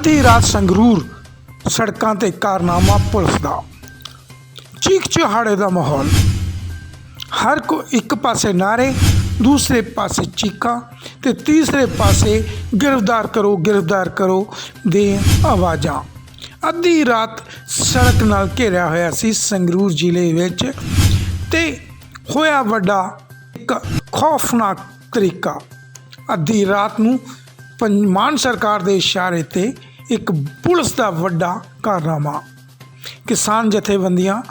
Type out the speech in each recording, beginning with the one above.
ਅੱਧੀ ਰਾਤ ਸੰਗਰੂਰ ਸੜਕਾਂ ਤੇ ਕਾਰਨਾਮਾ ਪੁਲਿਸ ਦਾ। ਚੀਕ ਚਿਹਾੜੇ ਦਾ ਮਾਹੌਲ। ਹਰ ਕੋ ਇੱਕ ਪਾਸੇ ਨਾਰੇ ਦੂਸਰੇ ਪਾਸੇ ਚੀਕਾਂ ਤੇ ਤੀਸਰੇ ਪਾਸੇ ਗ੍ਰਿਫਤਾਰ ਕਰੋ ਗ੍ਰਿਫਤਾਰ ਕਰੋ ਦੇ ਆਵਾਜ਼ਾਂ। ਅੱਧੀ ਰਾਤ ਸੜਕ ਨਾਲ ਘੇਰਿਆ ਹੋਇਆ ਸੀ ਸੰਗਰੂਰ ਜ਼ਿਲ੍ਹੇ ਵਿੱਚ ਤੇ ਹੋਇਆ ਵੱਡਾ ਇੱਕ ਖੌਫਨਾਕ ਤਰੀਕਾ। ਅੱਧੀ ਰਾਤ ਨੂੰ ਪੰ- ਮਾਨ ਸਰਕਾਰ ਦੇ ਇਸ਼ਾਰੇ ਤੇ ਇੱਕ ਪੁਲਿਸ ਦਾ ਵੱਡਾ ਕਾਰਨਾਮਾ ਕਿਸਾਨ ਜਥੇਬੰਦੀਆਂ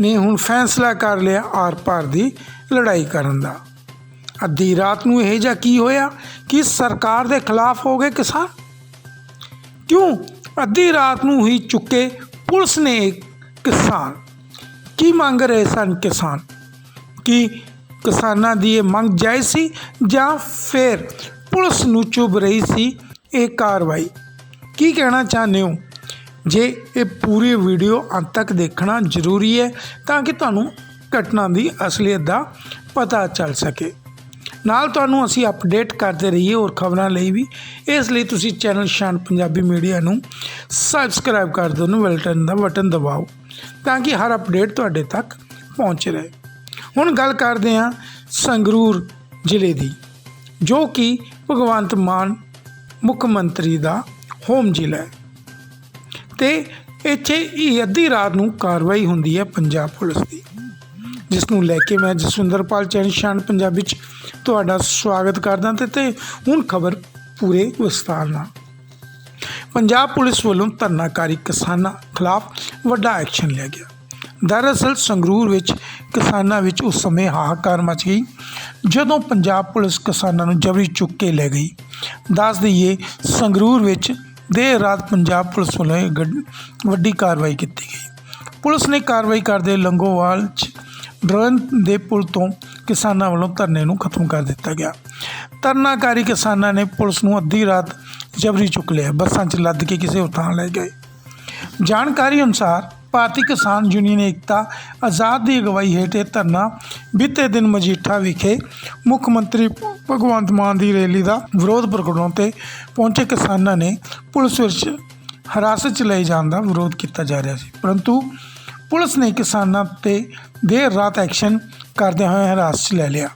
ਨੇ ਹੁਣ ਫੈਸਲਾ ਕਰ ਲਿਆ ਆਰ-ਪਾਰ ਦੀ ਲੜਾਈ ਕਰਨ ਦਾ। ਅੱਧੀ ਰਾਤ ਨੂੰ ਇਹ ਜਿਹਾ ਕੀ ਹੋਇਆ ਕਿ ਸਰਕਾਰ ਦੇ ਖਿਲਾਫ ਹੋ ਗਏ ਕਿਸਾਨ? ਕਿਉਂ? ਅੱਧੀ ਰਾਤ ਨੂੰ ਹੀ ਚੁੱਕੇ ਪੁਲਿਸ ਨੇ ਕਿਸਾਨ। ਕੀ ਮੰਗ ਰਹੇ ਸਨ ਕਿਸਾਨ? ਕਿ ਕਿਸਾਨਾਂ ਦੀ ਇਹ ਮੰਗ ਜਾਇਜ਼ ਸੀ ਜਾਂ ਫਿਰ ਪੁਲਿਸ ਨੂੰ ਚੁਭ ਰਹੀ ਸੀ ਇਹ ਕਾਰਵਾਈ? ਕੀ ਕਹਿਣਾ ਚਾਹੁੰਦੇ ਹੋ? ਜੇ ਇਹ ਪੂਰੀ ਵੀਡੀਓ ਅੰਤ ਤੱਕ ਦੇਖਣਾ ਜ਼ਰੂਰੀ ਹੈ ਤਾਂ ਕਿ ਤੁਹਾਨੂੰ ਘਟਨਾ ਦੀ ਅਸਲੀਅਤ ਦਾ ਪਤਾ ਚੱਲ ਸਕੇ। ਨਾਲ ਤੁਹਾਨੂੰ ਅਸੀਂ ਅਪਡੇਟ ਕਰਦੇ ਰਹੀਏ ਹੋਰ ਖਬਰਾਂ ਲਈ ਵੀ। ਇਸ ਲਈ ਤੁਸੀਂ ਚੈਨਲ ਸ਼ਾਨ ਪੰਜਾਬੀ ਮੀਡੀਆ ਨੂੰ ਸਬਸਕ੍ਰਾਈਬ ਕਰ ਦਿਓ ਨੂੰ ਬਟਨ ਦਾ ਬਟਨ ਦਬਾਓ ਤਾਂ ਕਿ ਹਰ ਅਪਡੇਟ ਤੁਹਾਡੇ ਤੱਕ ਪਹੁੰਚ ਰਹੇ। ਹੁਣ ਗੱਲ ਕਰਦੇ ਹਾਂ ਸੰਗਰੂਰ ਜ਼ਿਲ੍ਹੇ ਦੀ, ਜੋ ਕਿ ਭਗਵੰਤ ਮਾਨ ਮੁੱਖ ਮੰਤਰੀ ਦਾ ਹੋਮ ਜ਼ਿਲ੍ਹਾ ਹੈ। ਤੇ ਇੱਥੇ ਹੀ ਅੱਧੀ ਰਾਤ ਨੂੰ ਕਾਰਵਾਈ ਹੁੰਦੀ ਹੈ ਪੰਜਾਬ ਪੁਲਿਸ ਦੀ, ਜਿਸ ਨੂੰ ਲੈ ਕੇ ਮੈਂ ਜਸਵਿੰਦਰਪਾਲ ਚੈਨ ਸ਼ਾਨ ਪੰਜਾਬੀ ਚ ਤੁਹਾਡਾ ਸਵਾਗਤ ਕਰਦਾ ਤੇ ਤੇ ਹੁਣ ਖਬਰ ਪੂਰੇ ਵਿਸਤਾਰ ਨਾਲ। ਪੰਜਾਬ ਪੁਲਿਸ ਵੱਲੋਂ ਧਰਨਾਕਾਰੀ ਕਿਸਾਨਾਂ ਖਿਲਾਫ ਵੱਡਾ ਐਕਸ਼ਨ ਲਿਆ ਗਿਆ। ਦਰਅਸਲ ਸੰਗਰੂਰ ਵਿੱਚ ਕਿਸਾਨਾਂ ਵਿੱਚ ਉਸ ਸਮੇਂ ਹਾਹਾਕਾਰ ਮਚ ਗਈ, ਜਦੋਂ ਪੰਜਾਬ ਪੁਲਿਸ ਕਿਸਾਨਾਂ ਨੂੰ ਜਬਰੀ ਚੁੱਕ ਕੇ ਲੈ ਗਈ। ਦੱਸ ਦਈਏ ਸੰਗਰੂਰ ਵਿੱਚ ਦੇਰ ਰਾਤ ਪੰਜਾਬ ਪੁਲਿਸ ਵੱਲੋਂ ਇਹ ਗੱਡ- ਵੱਡੀ ਕਾਰਵਾਈ ਕੀਤੀ ਗਈ। ਪੁਲਿਸ ਨੇ ਕਾਰਵਾਈ ਕਰਦੇ ਲੰਗੋਵਾਲ 'ਚ ਡਰਨ ਦੇ ਪੁਲ ਤੋਂ ਕਿਸਾਨਾਂ ਵੱਲੋਂ ਧਰਨੇ ਨੂੰ ਖਤਮ ਕਰ ਦਿੱਤਾ ਗਿਆ। ਧਰਨਾਕਾਰੀ ਕਿਸਾਨਾਂ ਨੇ ਪੁਲਿਸ ਨੂੰ ਅੱਧੀ ਰਾਤ ਜਬਰੀ ਚੁੱਕ ਲਿਆ। ਬੱਸਾਂ 'ਚ ਲੱਦ ਕੇ ਕਿਸੇ ਹੋਰ ਥਾਂ ਲੈ ਗਏ। ਜਾਣਕਾਰੀ ਅਨੁਸਾਰ ਭਾਰਤੀ ਕਿਸਾਨ ਯੂਨੀਅਨ ਏਕਤਾ ਆਜ਼ਾਦ ਦੀ ਅਗਵਾਈ ਹੇਠ ਇਹ ਧਰਨਾ ਬੀਤੇ ਦਿਨ ਮਜੀਠਾ ਵਿਖੇ ਮੁੱਖ ਮੰਤਰੀ ਭਗਵੰਤ ਮਾਨ ਦੀ ਰੈਲੀ ਦਾ ਵਿਰੋਧ ਪ੍ਰਗਟਾਉਣ ਤੇ ਪਹੁੰਚੇ ਕਿਸਾਨਾਂ ਨੇ ਪੁਲਿਸ ਵਿੱਚ ਹਿਰਾਸਤ 'ਚ ਲਏ ਜਾਣ ਦਾ ਵਿਰੋਧ ਕੀਤਾ ਜਾ ਰਿਹਾ ਸੀ। ਪਰੰਤੂ ਪੁਲਿਸ ਨੇ ਕਿਸਾਨਾਂ ਤੇ ਦੇਰ ਰਾਤ ਐਕਸ਼ਨ ਕਰਦਿਆਂ ਹੋਏ ਹਿਰਾਸਤ 'ਚ ਲੈ ਲਿਆ।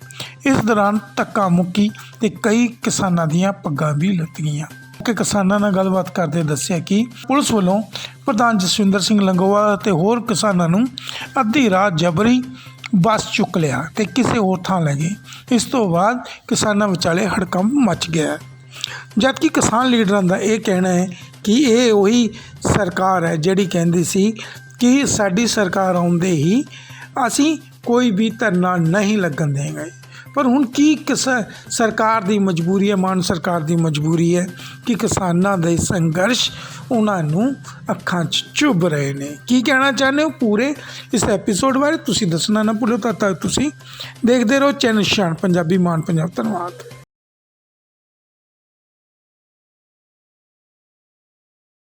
ਇਸ ਦੌਰਾਨ ਧੱਕਾ ਮੁੱਕੀ ਤੇ ਕਈ ਕਿਸਾਨਾਂ ਦੀਆਂ ਪੱਗਾਂ ਵੀ ਲੱਤ ਗਈਆਂ। ਕਿ ਕਿਸਾਨਾਂ ਨਾਲ ਗੱਲਬਾਤ ਕਰਦੇ ਦੱਸਿਆ ਕਿ ਪੁਲਿਸ ਵੱਲੋਂ ਪ੍ਰਧਾਨ ਜਸਵਿੰਦਰ ਸਿੰਘ ਲੰਗੋਵਾਲ ਅਤੇ ਹੋਰ ਕਿਸਾਨਾਂ ਨੂੰ ਅੱਧੀ ਰਾਤ ਜਬਰੀ ਬੱਸ ਚੁੱਕ ਲਿਆ ਤੇ ਕਿਸੇ ਹੋਰ ਥਾਂ ਲੈ ਗਏ। ਇਸ ਤੋਂ ਬਾਅਦ ਕਿਸਾਨਾਂ ਵਿਚਾਲੇ ਹੜਕੰਪ ਮਚ ਗਿਆ। ਜਦਕਿ ਕਿਸਾਨ ਲੀਡਰਾਂ ਦਾ ਇਹ ਕਹਿਣਾ ਹੈ ਕਿ ਇਹ ਉਹੀ ਸਰਕਾਰ ਹੈ ਜਿਹੜੀ ਕਹਿੰਦੀ ਸੀ ਕਿ ਸਾਡੀ ਸਰਕਾਰ ਆਉਂਦੇ ਹੀ ਅਸੀਂ ਕੋਈ ਵੀ ਧਰਨਾ ਨਹੀਂ ਲੱਗਣ ਦੇਵਾਂਗੇ। ਪਰ ਹੁਣ ਕੀ ਕਿਸ ਸਰਕਾਰ ਦੀ ਮਜਬੂਰੀ ਹੈ? ਮਾਨ ਸਰਕਾਰ ਦੀ ਮਜਬੂਰੀ ਹੈ ਕਿ ਕਿਸਾਨਾਂ ਦੇ ਸੰਘਰਸ਼ ਉਹਨਾਂ ਨੂੰ ਅੱਖਾਂ 'ਚ ਚੁੱਭ ਰਹੇ ਨੇ। ਕੀ ਕਹਿਣਾ ਚਾਹੁੰਦੇ ਹੋ ਪੂਰੇ ਇਸ ਐਪੀਸੋਡ ਬਾਰੇ? ਤੁਸੀਂ ਦੱਸਣਾ ਨਾ ਭੁੱਲੋ ਤਦ ਤੱਕ ਤੁਸੀਂ ਦੇਖਦੇ ਰਹੋ। ਚੈਨਲ ਸ਼ਾਨ ਪੰਜਾਬੀ ਮਾਨ ਪੰਜਾਬ। ਧੰਨਵਾਦ।